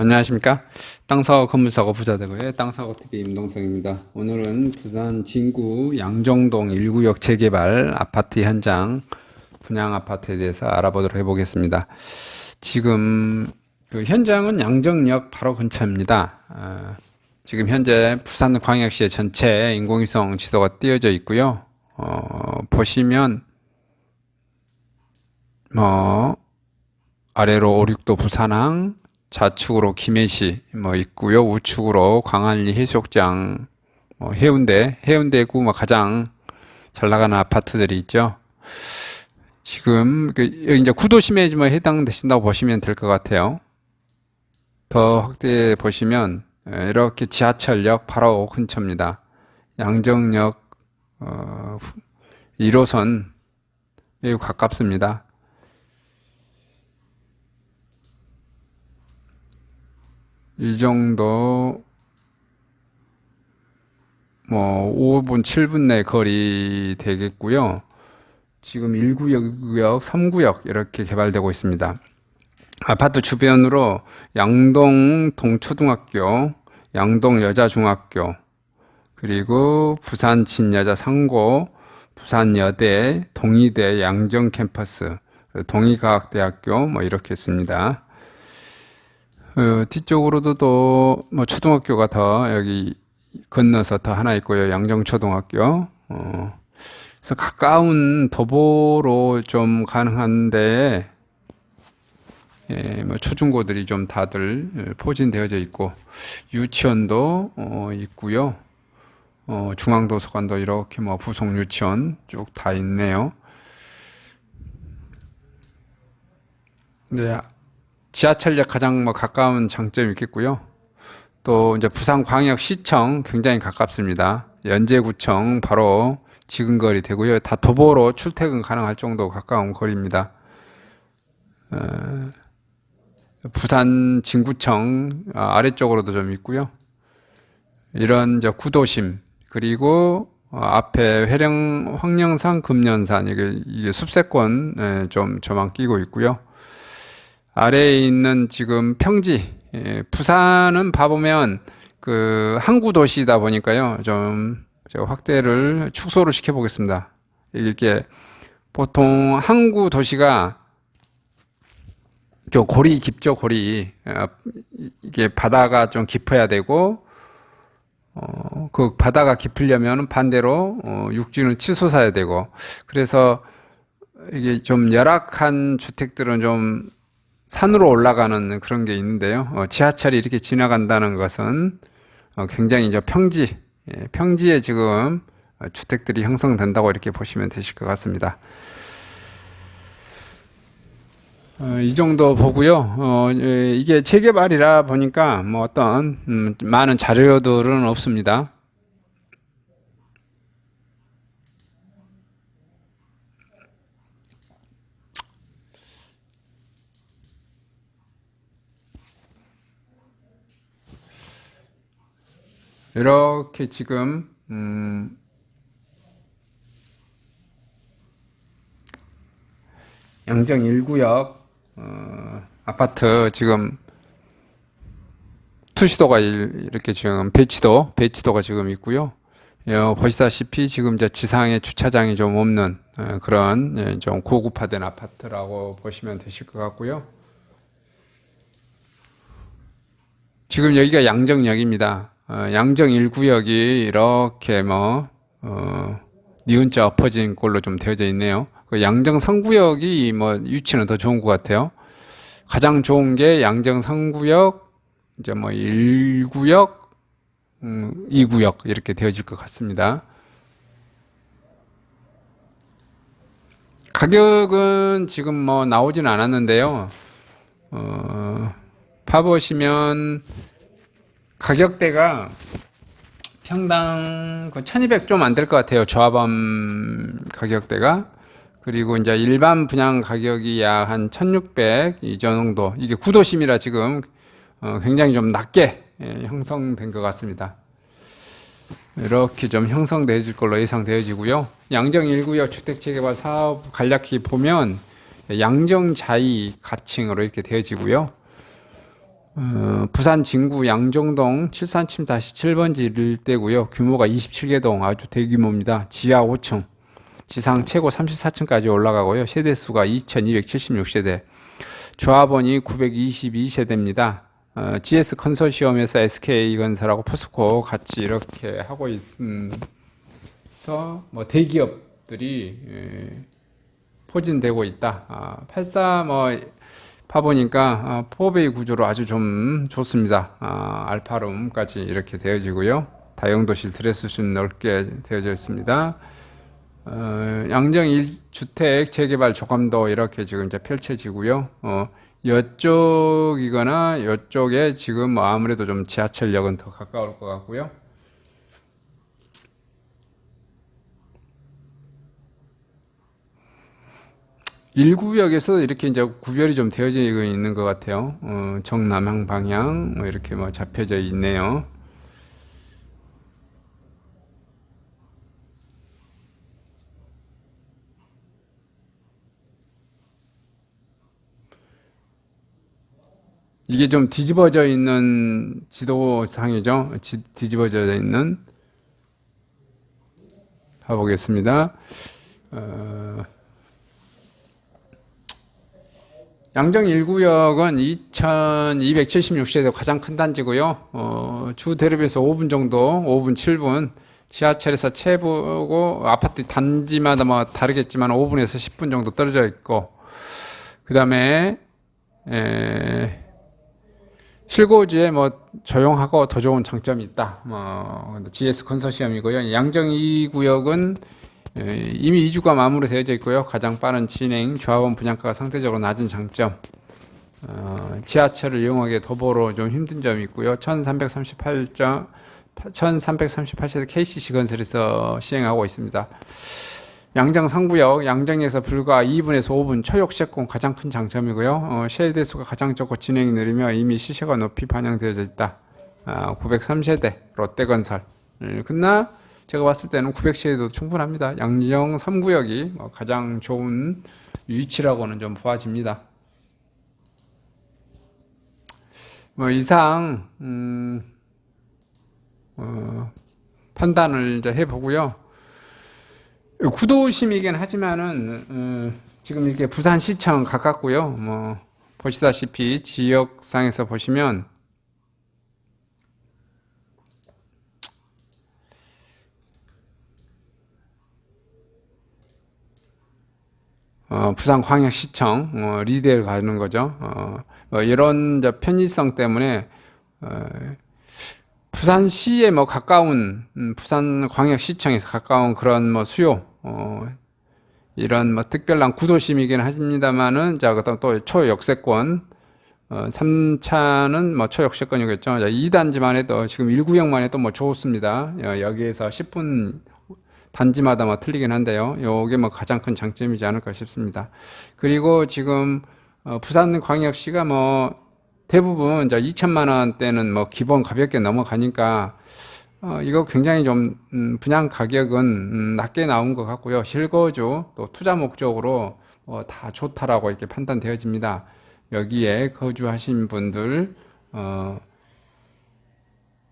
안녕하십니까. 땅 사고 건물 사고 부자 되고의 땅사고 TV 임동성입니다. 오늘은 부산 진구 양정동 1구역 재개발 아파트 현장 분양 아파트에 대해서 알아보도록 해보겠습니다. 지금 그 현장은 양정역 바로 근처입니다. 아, 지금 현재 부산 광역시의 전체 인공위성 지도가 띄어져 있고요. 어, 보시면 뭐 아래로 5, 6도 부산항, 좌측으로 김해시 뭐 있고요. 우측으로 광안리 해수욕장, 뭐 해운대, 해운대구 뭐 가장 잘 나가는 아파트들이 있죠. 지금 그 이제 구도심에 뭐 해당되신다고 보시면 될 것 같아요. 더 확대해 보시면 예, 이렇게 지하철역 바로 근처입니다. 양정역 어, 1호선 매우 가깝습니다. 이 정도 뭐 5분, 7분 내 거리 되겠고요. 지금 1구역, 3구역 이렇게 개발되고 있습니다. 아파트 주변으로 양동 동초등학교, 양동 여자중학교, 그리고 부산 진여자 상고, 부산 여대, 동의대 양정 캠퍼스, 동의과학대학교 뭐 이렇게 있습니다. 어, 뒤쪽으로도 또 뭐 초등학교가 더 여기 건너서 더 하나 있고요. 양정초등학교. 어, 그래서 가까운 도보로 좀 가능한데 예, 뭐 초중고들이 좀 다들 예, 포진되어져 있고 유치원도 어, 있고요. 어, 중앙도서관도 이렇게 뭐 부속 유치원 쭉 다 있네요. 네, 지하철역 가장 뭐 가까운 장점이 있겠고요. 또 이제 부산광역시청 굉장히 가깝습니다. 연제구청 바로 지근 거리 되고요. 다 도보로 출퇴근 가능할 정도 가까운 거리입니다. 어, 부산 진구청 아, 아래쪽으로도 좀 있고요. 이런 저 구도심 그리고 어, 앞에 회령 황령산 금년산 이게, 이게 숲세권 예, 좀 저만 끼고 있고요. 아래에 있는 지금 평지, 예, 부산은 봐보면 그 항구 도시다 보니까요. 좀 제가 확대를 축소를 시켜 보겠습니다. 이렇게 보통 항구 도시가 저 골이 깊죠, 골이. 어, 이게 바다가 좀 깊어야 되고, 어, 그 바다가 깊으려면 반대로 어, 육지는 치솟아야 되고, 그래서 이게 좀 열악한 주택들은 좀 산으로 올라가는 그런 게 있는데요. 어, 지하철이 이렇게 지나간다는 것은 어, 굉장히 이제 평지, 예, 평지에 지금 어, 주택들이 형성된다고 이렇게 보시면 되실 것 같습니다. 어, 이 정도 보고요. 어, 예, 이게 재개발이라 보니까 뭐 어떤 음, 많은 자료들은 없습니다. 이렇게 지금 음, 양정 1구역 어, 아파트 지금 투시도가 일- 이렇게 지금 배치도 배치도가 지금 있고요. 어, 보시다시피 지금 이제 지상에 주차장이 좀 없는 어, 그런 예, 좀 고급화된 아파트라고 보시면 되실 것 같고요. 지금 여기가 양정역입니다. 어, 양정 1구역이 이렇게 뭐 어, 니은자 엎어진 꼴로 좀 되어져 있네요. 그 양정 3구역이 뭐 위치는 더 좋은 것 같아요. 가장 좋은 게 양정 3구역, 이제 뭐 1구역, 음, 2구역 이렇게 되어질 것 같습니다. 가격은 지금 뭐 나오진 않았는데요. 어, 봐보시면 가격대가 평당 1200좀 안 될 것 같아요. 조합원 가격대가. 그리고 이제 일반 분양 가격이 약 한 1600 이 정도. 이게 구도심이라 지금 어, 굉장히 좀 낮게 예, 형성된 것 같습니다. 이렇게 좀 형성되어질 걸로 예상되어지고요. 양정 1구역 주택재개발 사업 간략히 보면 양정 자이 가칭으로 이렇게 되어지고요. 어, 부산 진구 양정동 737-7번지 일대고요. 규모가 27개 동 아주 대규모입니다. 지하 5층, 지상 최고 34층까지 올라가고요. 세대수가 2276세대, 조합원이 922세대입니다. 어, GS 컨소시엄에서 SK건설하고 포스코 같이 이렇게 하고 있어서 뭐 대기업들이 예, 포진되고 있다. 아, 84뭐 파보니까 아, 포베이 구조로 아주 좀 좋습니다. 아, 알파룸까지 이렇게 되어지고요. 다용도실 드레스룸 넓게 되어져 있습니다. 어, 양정 1주택 재개발 조감도 이렇게 지금 이제 펼쳐지고요. 어, 이쪽이거나 이쪽에 지금 뭐 아무래도 좀 지하철역은 더 가까울 것 같고요. 일구역에서 이렇게 이제 구별이 좀 되어져 있는 것 같아요. 어, 정남향 방향 뭐 이렇게 뭐 잡혀져 있네요. 이게 좀 뒤집어져 있는 지도상이죠. 지- 뒤집어져 있는 봐보겠습니다. 어, 양정 1구역은 2276세대 가장 큰 단지고요. 어, 주 대립에서 5분 정도, 5분, 7분. 지하철에서 최보고 아파트 단지마다 뭐 다르겠지만 5분에서 10분 정도 떨어져 있고 그다음에 에, 실고지에 뭐 조용하고 더 좋은 장점이 있다. 뭐 GS 컨소시엄이고요. 양정 2구역은 에, 이미 이주가 마무리 되어져 있고요. 가장 빠른 진행, 조합원 분양가가 상대적으로 낮은 장점. 어, 지하철을 이용하기에 도보로 좀 힘든 점이 있고요. 1338점 1338세대 KCC 건설에서 시행하고 있습니다. 양정 3구역, 양정에서 불과 2분에서 5분 초역세권 가장 큰 장점이고요. 어, 시의 대수가 가장 적고 진행이 느리며 이미 시세가 높이 반영되어져 있다. 아, 903세대 롯데건설. 음, 그러나 제가 봤을 때는 900세대도 충분합니다. 양정 3구역이 뭐 가장 좋은 위치라고는 좀 보아집니다. 뭐 이상 음, 어, 판단을 이제 해보고요. 구도심이긴 하지만은 어, 지금 이렇게 부산시청 가깝고요. 뭐 보시다시피 지역상에서 보시면 어, 부산 광역시청 어, 리드에 가는 거죠. 어, 어, 이런 이제 편의성 때문에 어, 부산시에 뭐 가까운 음, 부산 광역시청에서 가까운 그런 뭐 수요 어, 이런 뭐 특별한 구도심이긴 합니다만은 자 그다음 또 초역세권 어, 3차는 뭐 초역세권이겠죠. 2단지만 해도 지금 1구역만 해도 뭐 좋습니다. 어, 여기에서 10분 단지마다 뭐 틀리긴 한데요. 요게 뭐 가장 큰 장점이지 않을까 싶습니다. 그리고 지금 어, 부산 광역시가 뭐 대부분 이제 2천만 원대는 뭐 기본 가볍게 넘어가니까 어, 이거 굉장히 좀 음, 분양 가격은 음, 낮게 나온 것 같고요. 실거주 또 투자 목적으로 어, 다 좋다라고 이렇게 판단되어집니다. 여기에 거주하신 분들 어,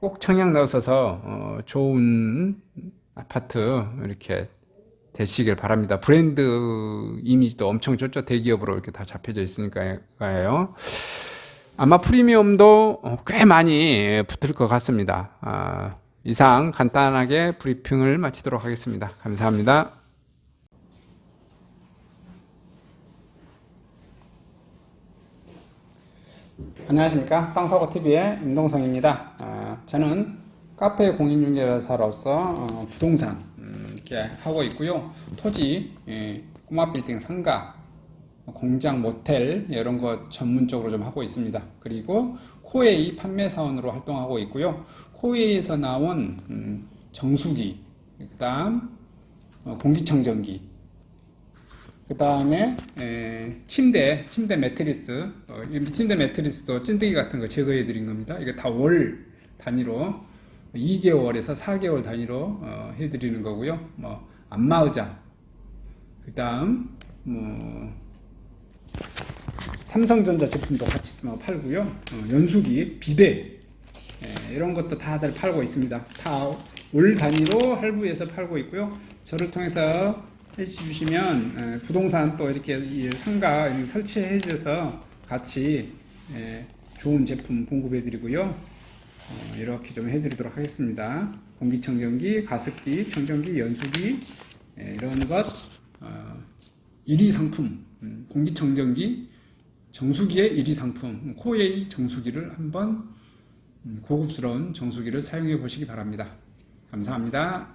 꼭 청약 넣어서 어, 좋은 아파트 이렇게 되시길 바랍니다. 브랜드 이미지도 엄청 좋죠. 대기업으로 이렇게 다 잡혀져 있으니까요. 아마 프리미엄도 어, 꽤 많이 붙을 것 같습니다. 아, 이상 간단하게 브리핑을 마치도록 하겠습니다. 감사합니다. 안녕하십니까. 땅사고TV의 임동성입니다. 아, 저는 카페 공인중개사로서 어, 부동산 음, 이렇게 하고 있고요. 토지, 예, 꼬마 빌딩 상가, 공장, 모텔 이런 거 전문적으로 좀 하고 있습니다. 그리고 코웨이 판매 사원으로 활동하고 있고요. 코웨이에서 나온 음, 정수기, 그 다음 어, 공기청정기, 그 다음에 침대, 침대 매트리스, 어, 이 침대 매트리스도 찐득이 같은 거 제거해 드린 겁니다. 이게 다 월 단위로 2개월에서 4개월 단위로 어, 해드리는 거고요. 뭐 안마의자, 그 다음 뭐 삼성전자 제품도 같이 어, 팔고요. 어, 연수기, 비대 예, 이런 것도 다들 팔고 있습니다. 다 올 단위로 할부해서 팔고 있고요. 저를 통해서 해주시면 예, 부동산 또 이렇게 이 상가 설치해 주셔서 같이 예, 좋은 제품 공급해 드리고요. 어, 이렇게 좀 해드리도록 하겠습니다. 공기청정기, 가습기, 청정기, 연수기 예, 이런 것 어, 1위 상품 음, 공기청정기 정수기의 1위 상품 코웨이 정수기를 한번 음, 고급스러운 정수기를 사용해 보시기 바랍니다. 감사합니다.